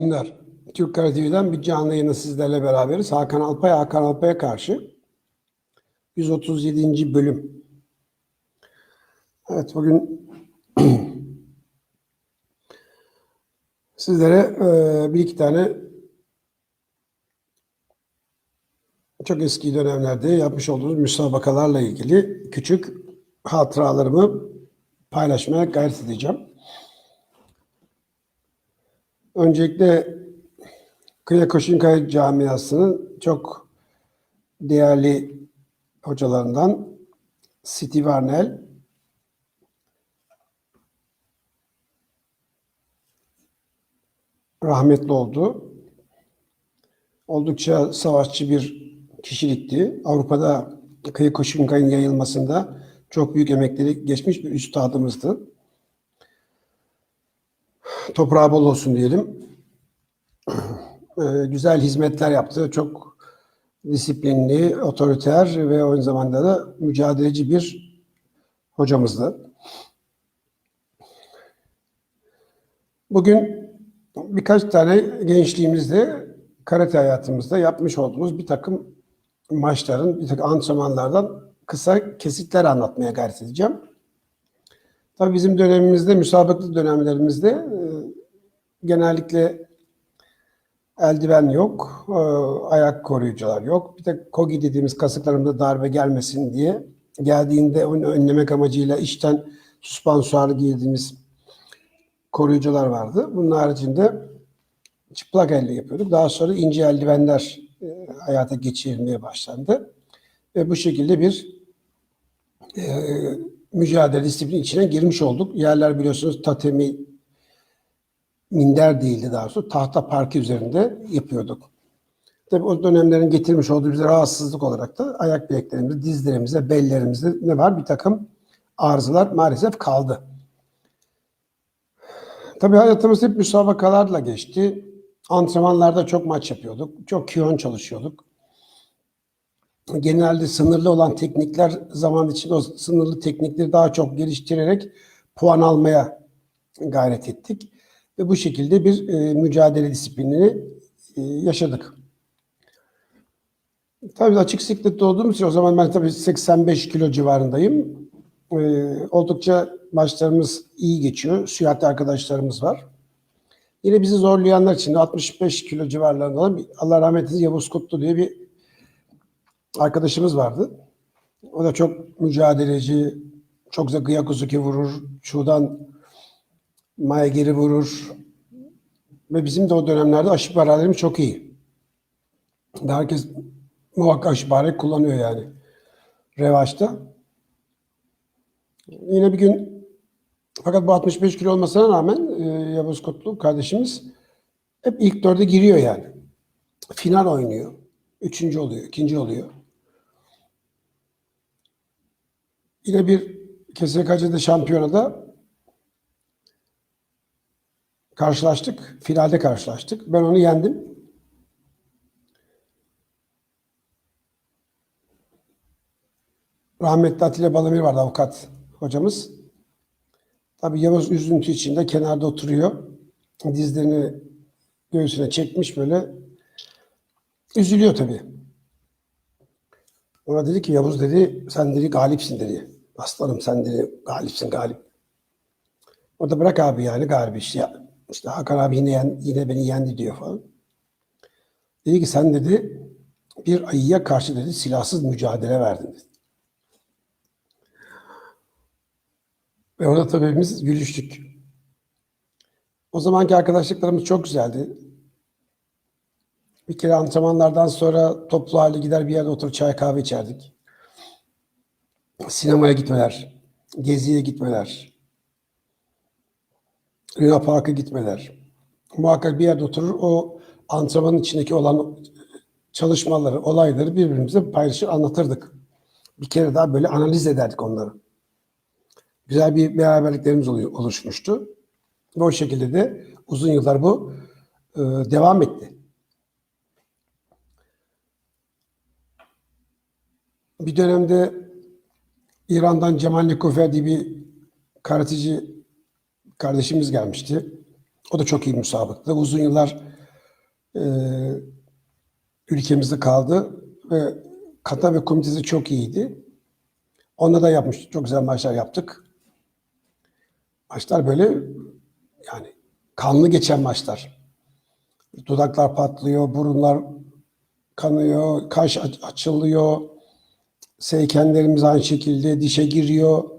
Günler. Türk TV'den bir canlı yayını sizlerle beraberiz. Hakan Alpay, Hakan Alpay'a karşı 137. bölüm. Evet bugün sizlere e, bir iki tane çok eski dönemlerde yapmış olduğumuz müsabakalarla ilgili küçük hatıralarımı paylaşmaya gayret edeceğim. Öncelikle Kıya Koşunkaya Camiası'nın çok değerli hocalarından Steve Arnell, rahmetli oldu. Oldukça savaşçı bir kişilikti. Avrupa'da Kıya Koşunkaya'nın yayılmasında çok büyük emekleri geçmiş bir üstadımızdı. Toprağı bol olsun diyelim. Ee, güzel hizmetler yaptı. Çok disiplinli, otoriter ve aynı zamanda da mücadeleci bir hocamızdı. Bugün birkaç tane gençliğimizde karate hayatımızda yapmış olduğumuz bir takım maçların, bir takım antrenmanlardan kısa kesitler anlatmaya gayret edeceğim. Tabii bizim dönemimizde, müsabaklı dönemlerimizde e, genellikle eldiven yok, e, ayak koruyucular yok. Bir de kogi dediğimiz kasıklarımda darbe gelmesin diye geldiğinde onu önlemek amacıyla içten süspansuarlı giydiğimiz koruyucular vardı. Bunun haricinde çıplak elle yapıyorduk. Daha sonra ince eldivenler e, hayata geçirilmeye başlandı. Ve bu şekilde bir e, mücadele disiplini içine girmiş olduk. Yerler biliyorsunuz tatemi minder değildi daha sonra tahta parke üzerinde yapıyorduk. Tabii o dönemlerin getirmiş olduğu bize rahatsızlık olarak da ayak bileklerimizde, dizlerimizde, bellerimizde ne var? Bir takım arızalar maalesef kaldı. Tabii hayatımız hep müsabakalarla geçti. Antrenmanlarda çok maç yapıyorduk. Çok kiyon çalışıyorduk. Genelde sınırlı olan teknikler zaman içinde o sınırlı teknikleri daha çok geliştirerek puan almaya gayret ettik. Ve bu şekilde bir e, mücadele disiplinini e, yaşadık. Tabii açık siklette olduğumuz için o zaman ben tabii 85 kilo civarındayım. E, oldukça maçlarımız iyi geçiyor. Süratli arkadaşlarımız var. Yine bizi zorlayanlar için de 65 kilo civarlarında olan Allah rahmet eylesin Yavuz Kutlu diye bir arkadaşımız vardı. O da çok mücadeleci, çok güzel Gıyakuzuki vurur, şuradan Maya geri vurur. Ve bizim de o dönemlerde aşı paralarımız çok iyi. Herkes muhakkak aşı parayı kullanıyor yani. Revaçta. Yine bir gün fakat bu 65 kilo olmasına rağmen e, Yavuz Kutlu kardeşimiz hep ilk dörde giriyor yani. Final oynuyor. Üçüncü oluyor, ikinci oluyor. Yine bir KSKC'de şampiyonada karşılaştık. Finalde karşılaştık. Ben onu yendim. Rahmetli Atilla Balamir vardı avukat hocamız. Tabii Yavuz üzüntü içinde kenarda oturuyor. Dizlerini göğsüne çekmiş böyle. Üzülüyor tabii. Ona dedi ki Yavuz dedi sen dedi galipsin dedi. Aslanım sen dedi galipsin galip. O da bırak abi yani galibi işte. İşte Hakan abi yine, yine beni yendi diyor falan. Dedi ki sen dedi bir ayıya karşı dedi silahsız mücadele verdin dedi. Ve orada tabii hepimiz gülüştük. O zamanki arkadaşlıklarımız çok güzeldi. Bir kere antrenmanlardan sonra toplu halde gider bir yerde oturup çay kahve içerdik. Sinemaya gitmeler, geziye gitmeler, Luna Park'a gitmeler. Muhakkak bir yerde oturur o antrenmanın içindeki olan çalışmaları, olayları birbirimize paylaşır, anlatırdık. Bir kere daha böyle analiz ederdik onları. Güzel bir beraberliklerimiz oluşmuştu. Ve o şekilde de uzun yıllar bu e, devam etti. Bir dönemde İran'dan Cemal Nikofer diye bir karateci kardeşimiz gelmişti. O da çok iyi müsabıktı. Uzun yıllar e, ülkemizde kaldı ve kata ve komitesi çok iyiydi. Onda da yapmış. Çok güzel maçlar yaptık. Maçlar böyle yani kanlı geçen maçlar. Dudaklar patlıyor, burunlar kanıyor, kaş aç- açılıyor. Seykenlerimiz aynı şekilde dişe giriyor.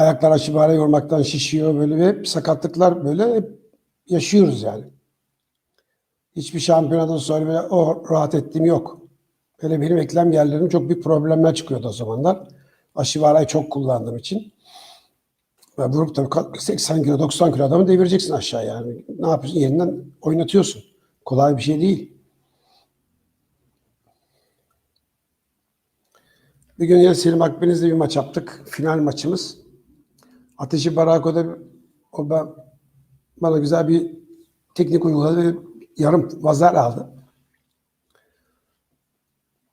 Ayaklar aşibare yormaktan şişiyor. Böyle ve sakatlıklar böyle hep yaşıyoruz yani. Hiçbir şampiyonadan sonra böyle o rahat ettiğim yok. Böyle benim eklem yerlerim çok bir problemler çıkıyordu o zamanlar. Aşivarayı çok kullandığım için. Ve vurup tabii kalk- 80 kilo 90 kilo adamı devireceksin aşağı yani. Ne yapıyorsun? Yerinden oynatıyorsun. Kolay bir şey değil. Bir gün yine Selim Akbeniz'le bir maç yaptık. Final maçımız. Ateşi Barako'da o ben, bana güzel bir teknik uyguladı ve yarım vazer aldı.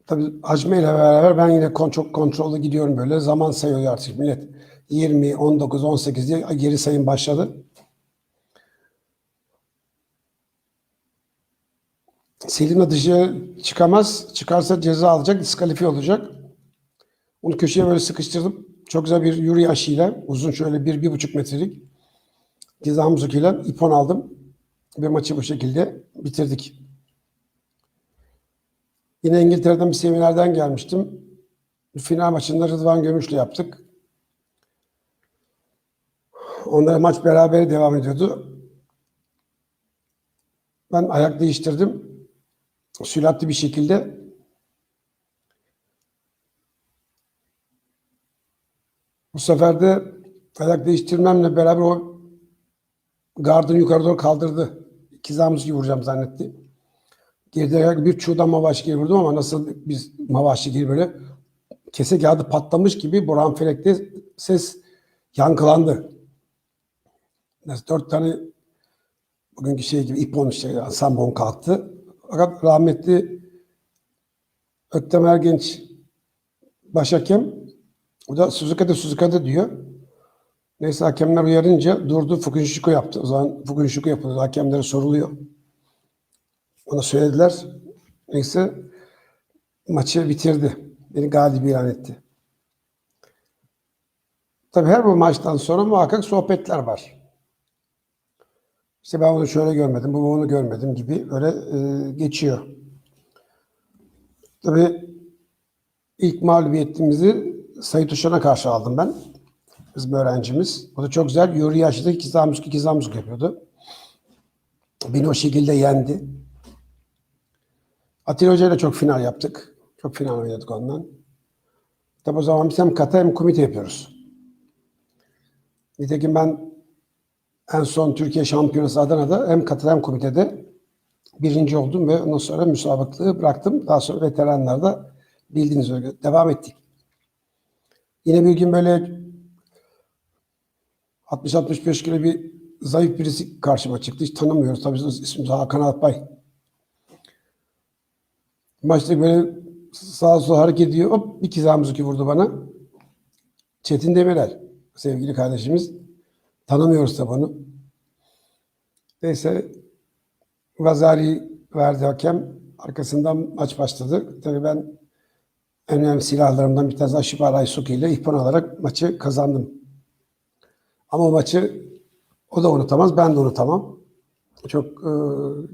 Tabii Hacmi ile beraber ben yine kon, çok kontrollü gidiyorum böyle. Zaman sayıyor artık millet. 20, 19, 18 diye geri sayım başladı. Selim dışarı çıkamaz. Çıkarsa ceza alacak, diskalifiye olacak. Onu köşeye böyle sıkıştırdım. Çok güzel bir yürü aşıyla, uzun şöyle bir, bir buçuk metrelik ceza muzukuyla ipon aldım. Ve maçı bu şekilde bitirdik. Yine İngiltere'den bir seminerden gelmiştim. Final maçında Rıdvan Gömüş'le yaptık. Onlara maç beraber devam ediyordu. Ben ayak değiştirdim. Süratli bir şekilde Bu sefer de ayak değiştirmemle beraber o gardını yukarı doğru kaldırdı. İkizamız gibi vuracağım zannetti. Geride bir çuğdan mavaş gibi vurdum ama nasıl biz mavaşlı gibi böyle kese kağıdı patlamış gibi Burhan Felek'te ses yankılandı. Nasıl dört tane bugünkü şey gibi ipon işte sambon kalktı. Fakat rahmetli Öktem Ergenç başhakem o da Suzuka'da Suzuka'da diyor. Neyse hakemler uyarınca durdu Fukushiko yaptı. O zaman Fukushiko yapılıyor. Hakemlere soruluyor. Ona söylediler. Neyse maçı bitirdi. Beni galip ilan etti. Tabii her bu maçtan sonra muhakkak sohbetler var. İşte ben onu şöyle görmedim, bu onu görmedim gibi öyle e, geçiyor. Tabii ilk mağlubiyetimizi Sayit Uşan'a karşı aldım ben. Bizim öğrencimiz. O da çok güzel. Yuri yaşlı iki zamzuk iki zamzuk yapıyordu. Beni o şekilde yendi. Atilla Hoca ile çok final yaptık. Çok final oynadık ondan. Tabi o zaman biz hem kata hem komite yapıyoruz. Nitekim ben en son Türkiye Şampiyonası Adana'da hem kata hem komitede birinci oldum ve ondan sonra müsabaklığı bıraktım. Daha sonra veteranlarda bildiğiniz üzere devam ettik. Yine bir gün böyle 60-65 kilo bir zayıf birisi karşıma çıktı. Hiç tanımıyoruz. Tabii ismi Hakan Alpay. Maçta böyle sağa sola hareket ediyor. Hop bir kizamızı vurdu bana. Çetin Demirel. Sevgili kardeşimiz. Tanımıyoruz da bunu. Neyse Vazari verdi hakem. Arkasından maç başladı. Tabii ben en önemli silahlarımdan bir tanesi Aşibaray Suki ile ihpan alarak maçı kazandım. Ama maçı o da unutamaz, ben de unutamam. Çok e,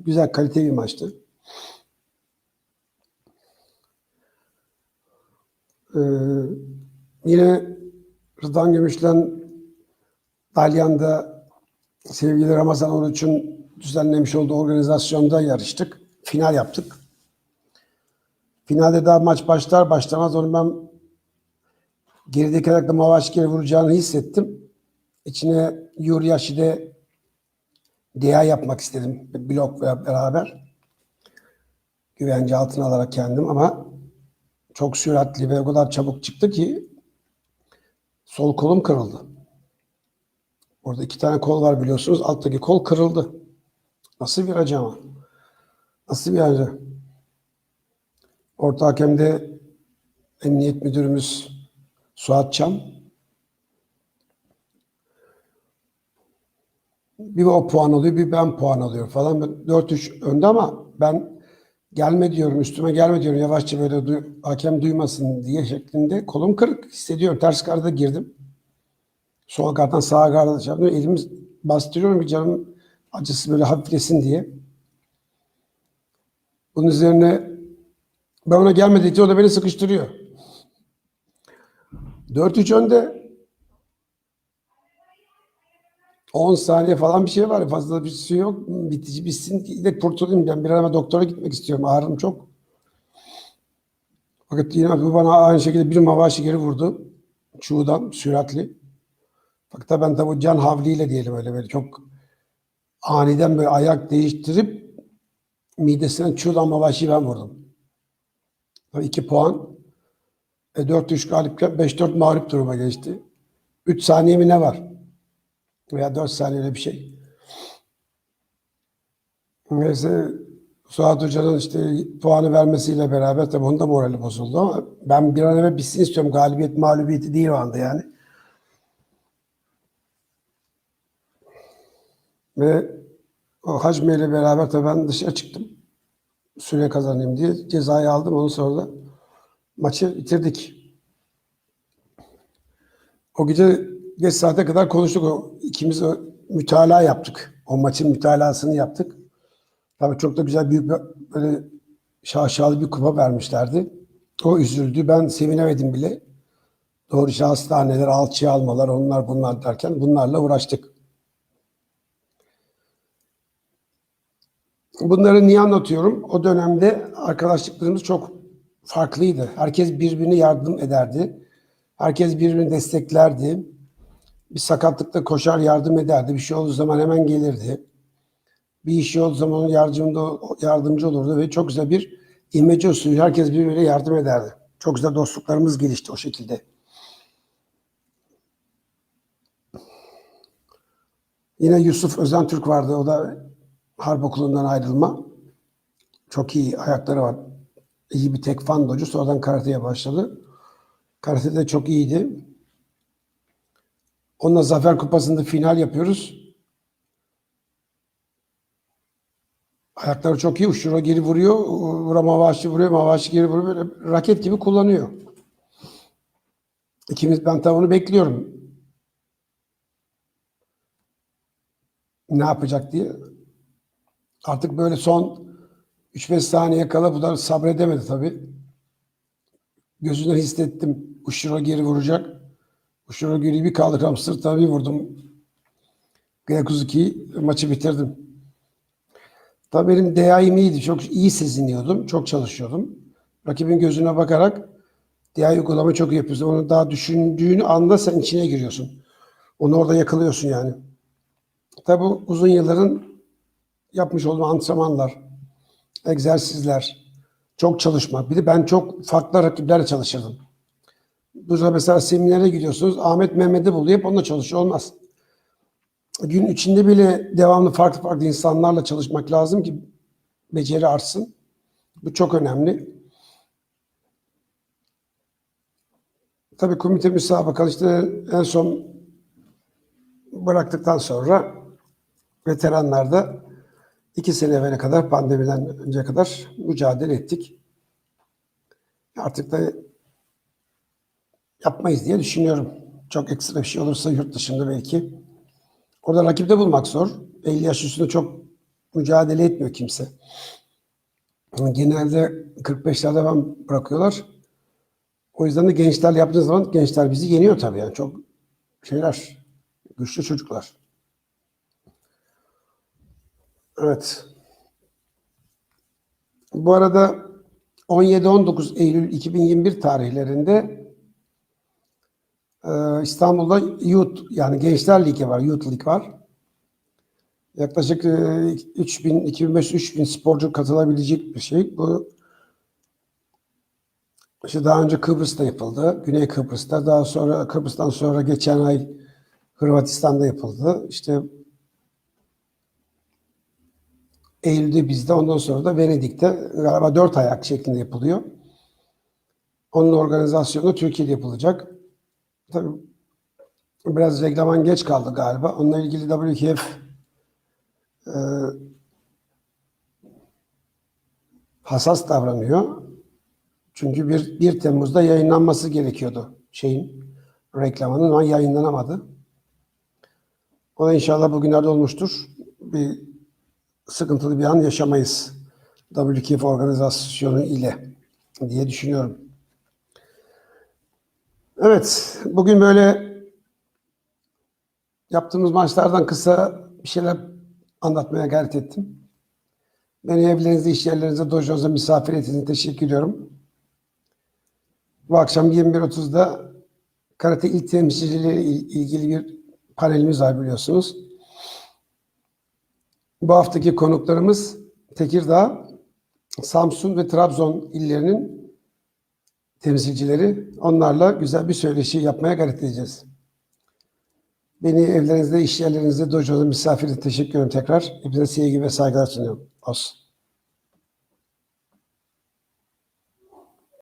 güzel, kaliteli bir maçtı. E, yine Rıdvan Gümüş'ten Dalyan'da sevgili Ramazan Oruç'un düzenlemiş olduğu organizasyonda yarıştık. Final yaptık. Finalde daha maç başlar başlamaz onu ben gerideki ayakta Mavaşki'ye vuracağını hissettim. İçine Yuri Yashi'de DA yapmak istedim. Blokla beraber. Güvence altına alarak kendim ama çok süratli ve o kadar çabuk çıktı ki sol kolum kırıldı. Orada iki tane kol var biliyorsunuz. Alttaki kol kırıldı. Nasıl bir acı ama. Nasıl bir acı. Orta hakemde emniyet müdürümüz Suat Çam. Bir o puan alıyor, bir ben puan alıyorum falan. Ben 4-3 önde ama ben gelme diyorum, üstüme gelme diyorum. Yavaşça böyle duy- hakem duymasın diye şeklinde. Kolum kırık hissediyorum. Ters karda girdim. Sol karttan sağa karda şey yaptım. Elimi bastırıyorum ki canım acısı böyle hafiflesin diye. Bunun üzerine ben ona gelmedikçe o da beni sıkıştırıyor. 4-3 önde 10 saniye falan bir şey var. Fazla bir şey yok. Bitici bitsin de kurtulayım. Ben bir evvel doktora gitmek istiyorum. Ağrım çok. Fakat yine bu bana aynı şekilde bir mavaşı geri vurdu. Çuğdan süratli. Fakat ben tabi can havliyle diyelim öyle böyle çok aniden böyle ayak değiştirip midesine çuğdan mavaşı ben vurdum. 2 puan. E 4-3 galipken 5-4 mağlup duruma geçti. 3 saniye mi ne var? Veya 4 saniyede bir şey. Neyse Suat Hoca'nın işte puanı vermesiyle beraber tabii onun da morali bozuldu ama ben bir an evvel bitsin istiyorum. Galibiyet mağlubiyeti değil o anda yani. Ve o Hacmi ile beraber tabii ben dışarı çıktım. Süre kazanayım diye cezayı aldım. Ondan sonra da maçı bitirdik. O gece geç saate kadar konuştuk. O, ikimiz mütalaa yaptık. O maçın mütalasını yaptık. Tabii çok da güzel büyük böyle şaşalı bir kupa vermişlerdi. O üzüldü. Ben sevinemedim bile. Doğru işte hastaneler, alçıya almalar, onlar bunlar derken bunlarla uğraştık. Bunları niye anlatıyorum? O dönemde arkadaşlıklarımız çok farklıydı. Herkes birbirine yardım ederdi. Herkes birbirini desteklerdi. Bir sakatlıkta koşar yardım ederdi. Bir şey olduğu zaman hemen gelirdi. Bir işi olduğu zaman onun yardımcı, yardımcı olurdu ve çok güzel bir imece usulü herkes birbirine yardım ederdi. Çok güzel dostluklarımız gelişti o şekilde. Yine Yusuf Özen Türk vardı. O da harp okulundan ayrılma. Çok iyi ayakları var. İyi bir tekvandocu. Sonradan karateye başladı. Karatede çok iyiydi. Onunla Zafer Kupası'nda final yapıyoruz. Ayakları çok iyi. Uçura geri vuruyor. Vura mavaşı vuruyor. Mavaşı geri vuruyor. Böyle raket gibi kullanıyor. İkimiz ben tabii onu bekliyorum. Ne yapacak diye. Artık böyle son 3-5 saniye kala bu da sabredemedi tabii. Gözünden hissettim. Uçura geri vuracak. Uçura geri bir kaldırdım. Sırtına bir vurdum. G32 maçı bitirdim. Tabii benim DA'im iyiydi. Çok iyi seziniyordum. Çok çalışıyordum. Rakibin gözüne bakarak DA uygulama çok iyi yapıyorsun. Onu daha düşündüğünü anda sen içine giriyorsun. Onu orada yakalıyorsun yani. Tabii bu uzun yılların yapmış olduğum antrenmanlar, egzersizler, çok çalışma. Bir de ben çok farklı rakiplerle çalışırdım. Burada mesela seminere gidiyorsunuz. Ahmet Mehmet'i buluyor. Hep onunla çalışıyor. Olmaz. Gün içinde bile devamlı farklı farklı insanlarla çalışmak lazım ki beceri artsın. Bu çok önemli. Tabii komite müsabakalı işte en son bıraktıktan sonra veteranlarda iki sene evvel kadar pandemiden önce kadar mücadele ettik. Artık da yapmayız diye düşünüyorum. Çok ekstra bir şey olursa yurt dışında belki. Orada rakipte bulmak zor. 50 yaş üstünde çok mücadele etmiyor kimse. Genelde 45'lerde ben bırakıyorlar. O yüzden de gençlerle yaptığınız zaman gençler bizi yeniyor tabii yani. Çok şeyler, güçlü çocuklar. Evet. Bu arada 17-19 Eylül 2021 tarihlerinde ee, İstanbul'da Youth yani Gençler Ligi var, Youth Lig var. Yaklaşık e, 3000, 2500-3000 sporcu katılabilecek bir şey. Bu işte daha önce Kıbrıs'ta yapıldı, Güney Kıbrıs'ta. Daha sonra Kıbrıs'tan sonra geçen ay Hırvatistan'da yapıldı. İşte Eylül'de bizde, ondan sonra da Venedik'te galiba dört ayak şeklinde yapılıyor. Onun organizasyonu Türkiye'de yapılacak. Tabii biraz reglaman geç kaldı galiba. Onunla ilgili WKF e, hassas davranıyor. Çünkü bir, 1 Temmuz'da yayınlanması gerekiyordu şeyin reklamının ama yayınlanamadı. O da inşallah bugünlerde olmuştur. Bir sıkıntılı bir an yaşamayız. WKF organizasyonu ile diye düşünüyorum. Evet, bugün böyle yaptığımız maçlardan kısa bir şeyler anlatmaya gayret ettim. Beni evlerinize, iş yerlerinize, dojonuza misafir ettiğiniz teşekkür ediyorum. Bu akşam 21.30'da karate ilk temsilcileriyle il- ilgili bir panelimiz var biliyorsunuz. Bu haftaki konuklarımız Tekirdağ, Samsun ve Trabzon illerinin temsilcileri. Onlarla güzel bir söyleşi yapmaya gayret edeceğiz. Beni evlerinizde, iş yerlerinizde, dojonuza misafir teşekkür ederim tekrar. Hepinize sevgi ve saygılar sunuyorum. Olsun.